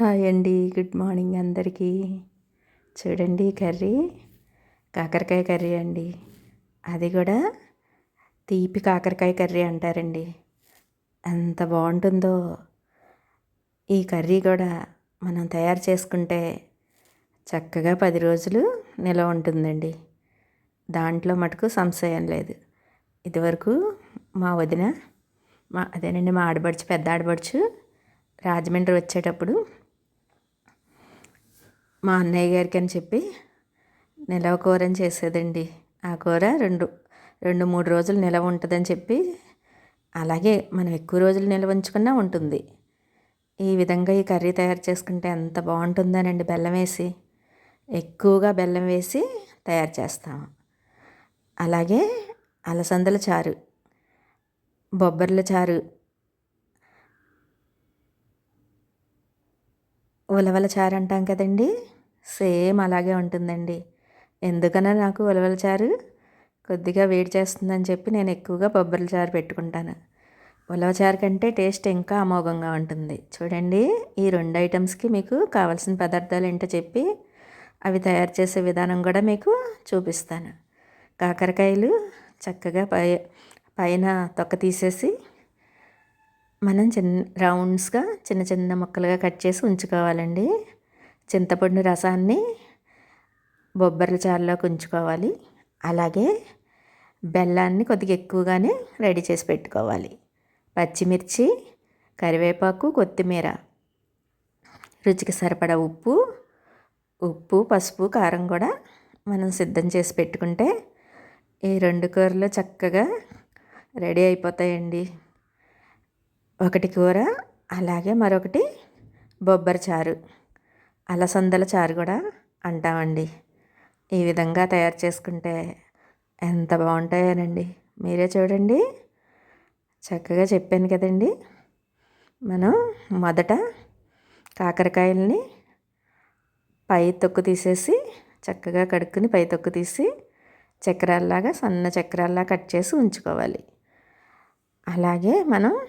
Hi అండి. Good morning అందరికీ. చూడండి కర్రీ. కాకరకాయ కర్రీ అండి. అది కూడా తీపి కాకరకాయ కర్రీ అంటారండి. ఎంత బాగుంటుందో. ఈ కర్రీ కూడా మనం తయారు చేసుకుంటే చక్కగా పది రోజులు నిలవ ఉంటుందండి. దాంట్లో మటుకు సంశయం లేదు. ఇదివరకు మా వదిన మా అదేనండి మా ఆడబడుచు పెద్ద ఆడబడుచు రాజమండ్రి వచ్చేటప్పుడు మా అన్నయ్య గారికి అని చెప్పి నిలవ కూరని చేసేదండి. ఆ కూర రెండు రెండు మూడు రోజులు నిలవ ఉంటుందని చెప్పి అలాగే మనం ఎక్కువ రోజులు నిల్వ ఉంచుకున్నా ఉంటుంది. ఈ విధంగా ఈ కర్రీ తయారు చేసుకుంటే ఎంత బాగుంటుందనండి బెల్లం వేసి. ఎక్కువగా బెల్లం వేసి తయారు చేస్తాము అలాగే అలసందల చారు బొబ్బర్ల చారు ఉలవల చారు అంటాం కదండీ. సేమ్ అలాగే ఉంటుందండి. ఎందుకన్నా నాకు ఉలవల చారు కొద్దిగా వేడి చేస్తుందని చెప్పి నేను ఎక్కువగా బొబ్బర్ల చారు పెట్టుకుంటాను. ఉలవ చారు కంటే టేస్ట్ ఇంకా అమోఘంగా ఉంటుంది. చూడండి ఈ రెండు ఐటమ్స్కి మీకు కావాల్సిన పదార్థాలు ఏంటో చెప్పి అవి తయారు చేసే విధానం కూడా మీకు చూపిస్తాను. కాకరకాయలు చక్కగా పై పైన తొక్క తీసేసి మనం చిన్న రౌండ్స్గా చిన్న చిన్న ముక్కలుగా కట్ చేసి ఉంచుకోవాలండి. చింతపండు రసాన్ని బొబ్బర్ల చారులోకి ఉంచుకోవాలి అలాగే బెల్లాన్ని కొద్దిగా ఎక్కువగానే రెడీ చేసి పెట్టుకోవాలి. పచ్చిమిర్చి కరివేపాకు కొత్తిమీర. రుచికి సరిపడా ఉప్పు ఉప్పు పసుపు కారం కూడా మనం సిద్ధం చేసి పెట్టుకుంటే ఈ రెండు కూరలు చక్కగా రెడీ అయిపోతాయండి. ఒకటి కూర అలాగే మరొకటి బొబ్బరి చారు. అలసందల చారు కూడా అంటామండి. ఈ విధంగా తయారు చేసుకుంటే ఎంత బాగుంటాయోనండి. మీరే చూడండి. చక్కగా చెప్పాను కదండి. మనం మొదట కాకరకాయలని పై తొక్కు తీసేసి చక్కగా కడుక్కుని పై తొక్కు తీసి చక్రాల్లాగా సన్న చక్రాల్లా కట్ చేసి ఉంచుకోవాలి. అలాగే మనం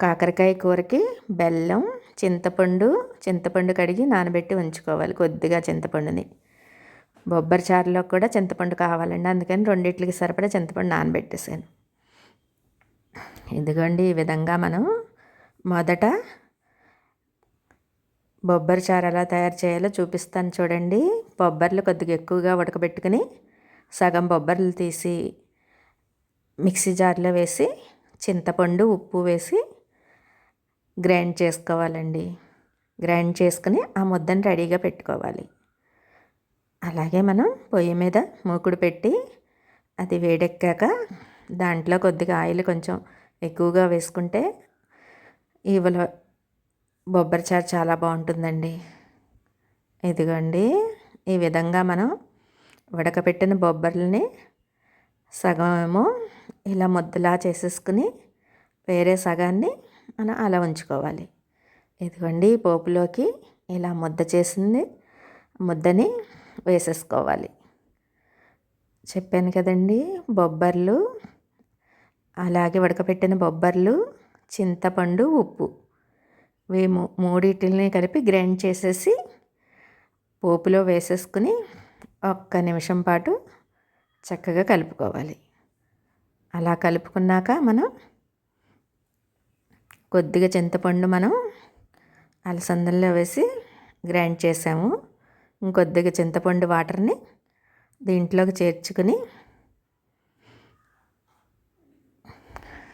కాకరకాయ కూరకి బెల్లం చింతపండు చింతపండు కడిగి నానబెట్టి ఉంచుకోవాలి కొద్దిగా చింతపండుని. బొబ్బరి చారులో కూడా చింతపండు కావాలండి అందుకని రెండిట్లకి సరిపడా చింతపండు నానబెట్టేసాను. ఇదిగోండి ఈ విధంగా మనం మొదట బొబ్బరి చారు ఎలా తయారు చేయాలో చూపిస్తాను చూడండి. బొబ్బర్లు కొద్దిగా ఎక్కువగా ఉడకబెట్టుకుని సగం బొబ్బర్లు తీసి మిక్సీ జార్లో వేసి చింతపండు ఉప్పు వేసి గ్రైండ్ చేసుకోవాలండి. గ్రైండ్ చేసుకుని ఆ ముద్దని రెడీగా పెట్టుకోవాలి. అలాగే మనం పొయ్యి మీద మూకుడు పెట్టి అది వేడెక్కాక దాంట్లో కొద్దిగా ఆయిల్ కొంచెం ఎక్కువగా వేసుకుంటే ఇవల బొబ్బరి చారు చాలా బాగుంటుందండి. ఇదిగోండి ఈ విధంగా మనం ఉడకపెట్టిన బొబ్బర్లని సగం ఏమో ఇలా ముద్దలా చేసేసుకుని వేరే సగాన్ని మనం అలా ఉంచుకోవాలి. ఇదిగోండి పోపులోకి ఇలా ముద్ద చేసింది. ముద్దని వేసేసుకోవాలి. చెప్పాను కదండి బొబ్బర్లు అలాగే ఉడకపెట్టిన బొబ్బర్లు చింతపండు ఉప్పు. మేము మూడింటిని కలిపి గ్రైండ్ చేసేసి పోపులో వేసేసుకుని ఒక్క నిమిషం పాటు చక్కగా కలుపుకోవాలి. అలా కలుపుకున్నాక మనం కొద్దిగా చింతపండు మనం అలసందల్లో వేసి గ్రైండ్ చేసాము. ఇంకొద్దిగా చింతపండు వాటర్ని దీంట్లోకి చేర్చుకుని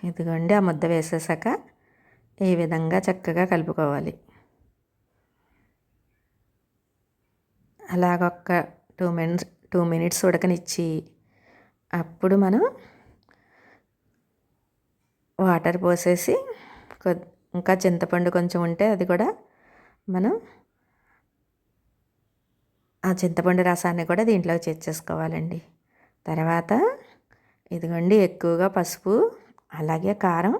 ఇదిగోండి ఆ ముద్ద వేసేసాక ఈ విధంగా చక్కగా కలుపుకోవాలి. అలాగొక్క టూ మినిట్స్ టూ మినిట్స్ ఉడకనిచ్చి అప్పుడు మనం వాటర్ పోసేసి ఇంకా చింతపండు కొంచెం ఉంటే అది కూడా మనం ఆ చింతపండు రసాన్ని కూడా దీంట్లో చేర్చేసుకోవాలండి. తర్వాత ఇదిగోండి ఎక్కువగా పసుపు అలాగే కారం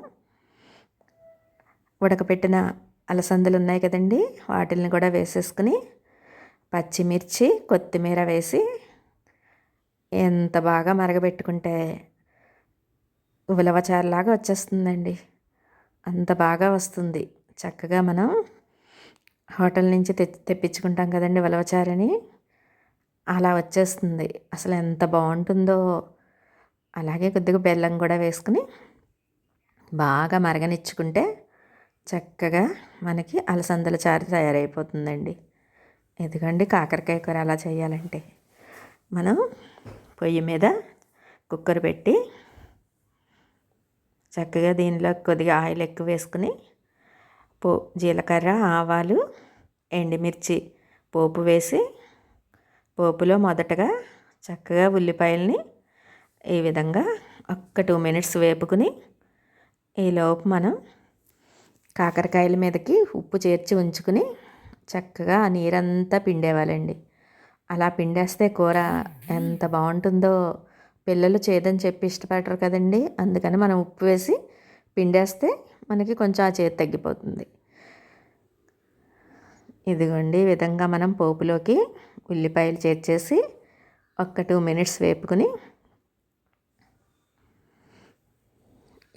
ఉడకపెట్టిన అలసందలు ఉన్నాయి కదండి వాటిల్ని కూడా వేసేసుకుని పచ్చిమిర్చి కొత్తిమీర వేసి ఎంత బాగా మరగబెట్టుకుంటే ఉలవచారులాగా వచ్చేస్తుందండి. అంత బాగా వస్తుంది. చక్కగా మనం హోటల్ నుంచి తె తెప్పించుకుంటాం కదండి ఉలవచారని అలా వచ్చేస్తుంది. అసలు ఎంత బాగుంటుందో. అలాగే కొద్దిగా బెల్లం కూడా వేసుకుని బాగా మరగనిచ్చుకుంటే చక్కగా మనకి అలసందల చారు తయారైపోతుందండి. ఎందుకండి కాకరకాయ కూర అలా చేయాలంటే. మనం పొయ్యి మీద కుక్కర్ పెట్టి చక్కగా దీనిలో కొద్దిగా ఆయిల్ ఎక్కువ వేసుకుని పో జీలకర్ర ఆవాలు ఎండుమిర్చి పోపు వేసి పోపులో మొదటగా చక్కగా ఉల్లిపాయల్ని ఈ విధంగా ఒక్క టూ మినిట్స్ వేపుకుని ఈలోపు మనం కాకరకాయల మీదకి ఉప్పు చేర్చి ఉంచుకుని చక్కగా ఆ నీరంతా పిండేవాలండి అలా పిండేస్తే కూర ఎంత బాగుంటుందో పిల్లలు చేదని చెప్పి ఇష్టపడరు కదండి. అందుకని మనం ఉప్పు వేసి పిండేస్తే మనకి కొంచెం ఆ చేతి తగ్గిపోతుంది. ఇదిగోండి ఈ విధంగా మనం పోపులోకి ఉల్లిపాయలు చేర్చేసి ఒక్క టూ మినిట్స్ వేపుకుని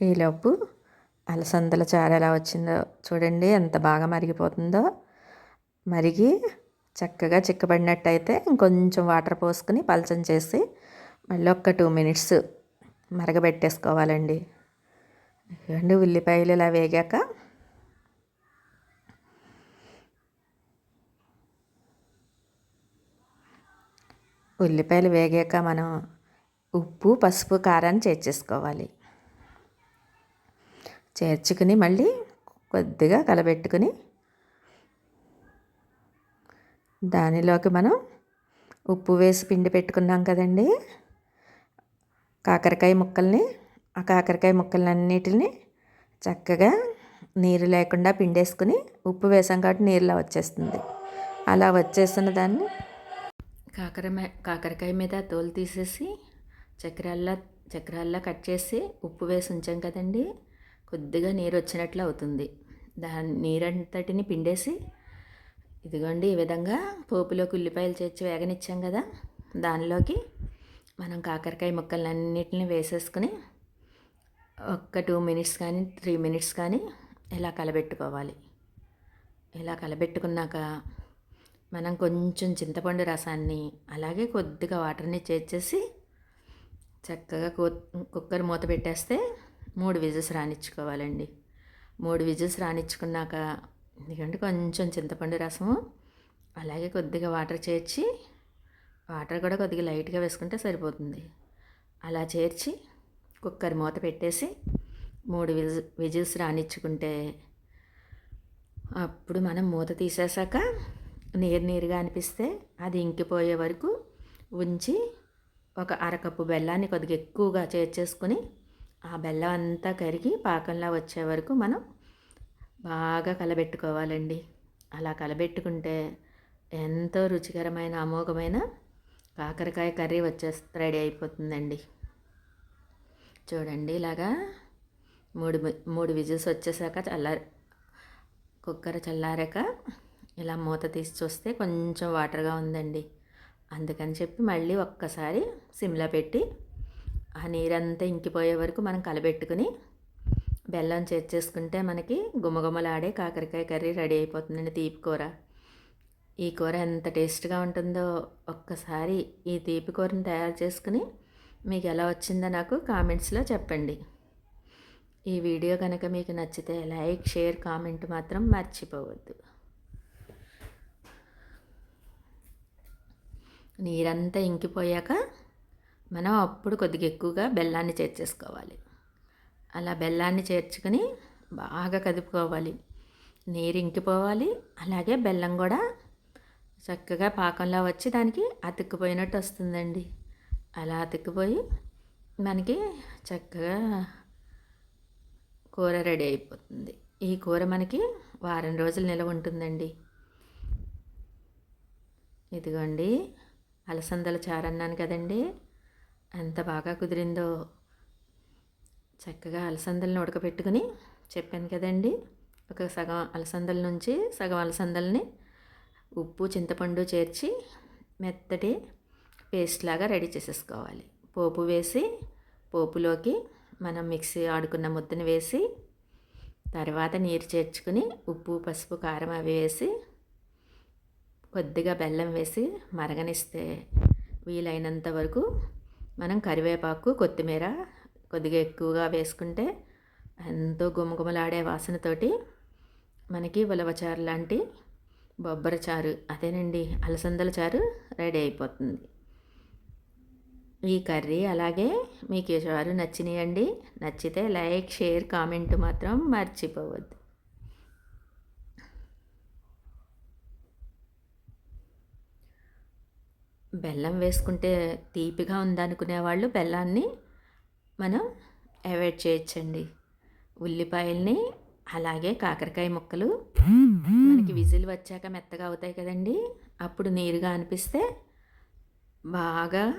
ఈలోపు అలసందల చారు ఎలా వచ్చిందో చూడండి. ఎంత బాగా మరిగిపోతుందో. మరిగి చక్కగా చిక్కబడినట్టయితే ఇంకొంచెం వాటర్ పోసుకుని పలచం చేసి మళ్ళీ ఒక్క టూ మినిట్స్ మరగబెట్టేసుకోవాలండి. ఇవ్వండి ఉల్లిపాయలు ఇలా వేగాక. ఉల్లిపాయలు వేగాక మనం ఉప్పు పసుపు కారాన్ని చేర్చేసుకోవాలి చేర్చుకుని మళ్ళీ కొద్దిగా కలబెట్టుకుని దానిలోకి మనం ఉప్పు వేసి పిండి పెట్టుకున్నాం కదండీ. కాకరకాయ ముక్కల్ని ఆ కాకరకాయ ముక్కలన్నిటిని చక్కగా నీరు లేకుండా పిండేసుకుని ఉప్పు వేసాం కాబట్టి నీరులా వచ్చేస్తుంది. అలా వచ్చేస్తున్న దాన్ని కాకర కాకరకాయ మీద తోలు తీసేసి చక్రాల్లా చక్రాల్లా కట్ చేసి ఉప్పు వేసి ఉంచాం కదండి కొద్దిగా నీరు వచ్చినట్లు అవుతుంది. దాని నీరంతటిని పిండేసి ఇదిగోండి ఈ విధంగా పోపులోకి ఉల్లిపాయలు చేర్చి వేగనిచ్చాం కదా దానిలోకి మనం కాకరకాయ ముక్కలన్నిటిని వేసేసుకుని ఒక్క టూ మినిట్స్ కానీ త్రీ మినిట్స్ కానీ ఇలా కలబెట్టుకోవాలి. ఇలా కలబెట్టుకున్నాక మనం కొంచెం చింతపండు రసాన్ని అలాగే కొద్దిగా వాటర్ని చేర్చేసి చక్కగా కుక్కర్ మూత పెట్టేస్తే మూడు విజిల్స్ రానిచ్చుకోవాలండి. మూడు విజిల్స్ రానిచ్చుకున్నాక ఎందుకంటే కొంచెం చింతపండు రసము అలాగే కొద్దిగా వాటర్ చేర్చి వాటర్ కూడా కొద్దిగా లైట్గా వేసుకుంటే సరిపోతుంది. అలా చేర్చి కుక్కర్ మూత పెట్టేసి మూడు విజి విజిల్స్ రానిచ్చుకుంటే అప్పుడు మనం మూత తీసేసాక నీరు నీరుగా అనిపిస్తే అది ఇంకిపోయే వరకు ఉంచి ఒక అరకప్పు బెల్లాన్ని కొద్దిగా ఎక్కువగా చేర్చేసుకొని ఆ బెల్లం అంతా కరిగి పాకంలా వచ్చే వరకు మనం బాగా కలబెట్టుకోవాలండి. అలా కలబెట్టుకుంటే ఎంతో రుచికరమైన అమోఘమైన కాకరకాయ కర్రీ వచ్చేస్తే రెడీ అయిపోతుందండి. చూడండి ఇలాగా మూడు మూడు విజిల్స్ వచ్చేసాక చల్లారి కుక్కర్ చల్లారాక ఇలా మూత తీసి చూస్తే కొంచెం వాటర్గా ఉందండి. అందుకని చెప్పి మళ్ళీ ఒక్కసారి సిమ్లో పెట్టి ఆ నీరంతా ఇంకిపోయే వరకు మనం కలబెట్టుకుని బెల్లం చేర్చేసుకుంటే మనకి గుమగుమలాడే కాకరకాయ కర్రీ రెడీ అయిపోతుందండి తీపి కూర. ఈ కూర ఎంత టేస్ట్గా ఉంటుందో ఒక్కసారి ఈ తీపి కూరని తయారు చేసుకుని మీకు ఎలా వచ్చిందో నాకు కామెంట్స్లో చెప్పండి. ఈ వీడియో కనుక మీకు నచ్చితే లైక్ షేర్ కామెంట్ మాత్రం మర్చిపోవద్దు. నీరంతా ఇంకిపోయాక మనం అప్పుడు కొద్దిగా ఎక్కువగా బెల్లాన్ని చేర్చేసుకోవాలి. అలా బెల్లాన్ని చేర్చుకొని బాగా కదుపుకోవాలి. నీరు ఇంకిపోవాలి. అలాగే బెల్లం కూడా చక్కగా పాకంలో వచ్చి దానికి అతుక్కుపోయినట్టు వస్తుందండి. అలా అతుక్కుపోయి మనకి చక్కగా కూర రెడీ అయిపోతుంది. ఈ కూర మనకి వారం రోజులు నిలవ ఉంటుందండి. ఇదిగోండి అలసందల చారన్నాను కదండి. ఎంత బాగా కుదిరిందో. చక్కగా అలసందలను ఉడకబెట్టుకుని చెప్పాను కదండి. ఒక సగం అలసందల నుంచి సగం అలసందల్ని ఉప్పు చింతపండు చేర్చి మెత్తటి పేస్ట్ లాగా రెడీ చేసేసుకోవాలి. పోపు వేసి పోపులోకి మనం మిక్సీ ఆడుకున్న ముద్దను వేసి తర్వాత నీరు చేర్చుకుని ఉప్పు పసుపు కారం అవి వేసి కొద్దిగా బెల్లం వేసి మరగనిస్తే వీలైనంత వరకు మనం కరివేపాకు కొత్తిమీర కొద్దిగా ఎక్కువగా వేసుకుంటే ఎంతో గుమగుమలాడే వాసనతోటి మనకి ఉలవచారు లాంటి బొబ్బర చారు. అదేనండి అలసందల చారు రెడీ అయిపోతుంది. ఈ కర్రీ అలాగే మీకు ఈ చారు నచ్చినాయండి. నచ్చితే లైక్ షేర్ కామెంట్ మాత్రం మర్చిపోవద్దు. బెల్లం వేసుకుంటే తీపిగా ఉందనుకునే వాళ్ళు బెల్లాన్ని మనం అవాయిడ్ చేయొచ్చండి. ఉల్లిపాయల్ని అలాగే కాకరకాయ ముక్కలు. మనకి విజిల్ వచ్చాక మెత్తగా అవుతాయి కదండి. అప్పుడు నీరుగా అనిపిస్తే బాగా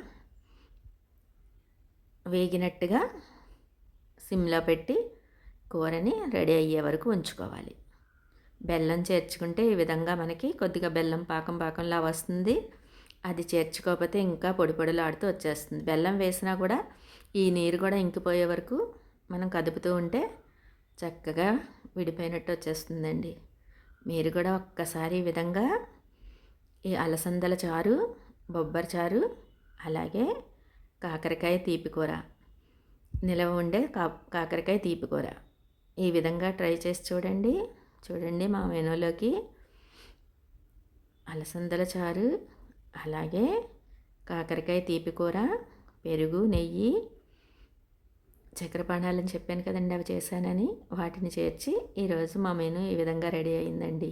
వేగినట్టుగా సిమ్లో పెట్టి కూరని రెడీ అయ్యే వరకు ఉంచుకోవాలి. బెల్లం చేర్చుకుంటే ఈ విధంగా మనకి కొద్దిగా బెల్లం పాకం పాకంలా వస్తుంది. అది చేర్చుకోకపోతే ఇంకా పొడి పొడిలాడుతూ వచ్చేస్తుంది. బెల్లం వేసినా కూడా ఈ నీరు కూడా ఇంకిపోయే వరకు మనం కదుపుతూ ఉంటే చక్కగా విడిపోయినట్టు వచ్చేస్తుందండి మీరు కూడా ఒక్కసారి ఈ విధంగా ఈ అలసందల చారు బొబ్బరి చారు అలాగే కాకరకాయ తీపి కూర నిలవ ఉండే కా కాకరకాయ తీపి కూర ఈ విధంగా ట్రై చేసి చూడండి. చూడండి మా మెనూలోకి అలసందల చారు అలాగే కాకరకాయ తీపి కూర పెరుగు నెయ్యి చక్రపాణాలని చెప్పాను కదండి అవి చేశానని వాటిని చేర్చి ఈరోజు మా మెను ఈ విధంగా రెడీ అయిందండి.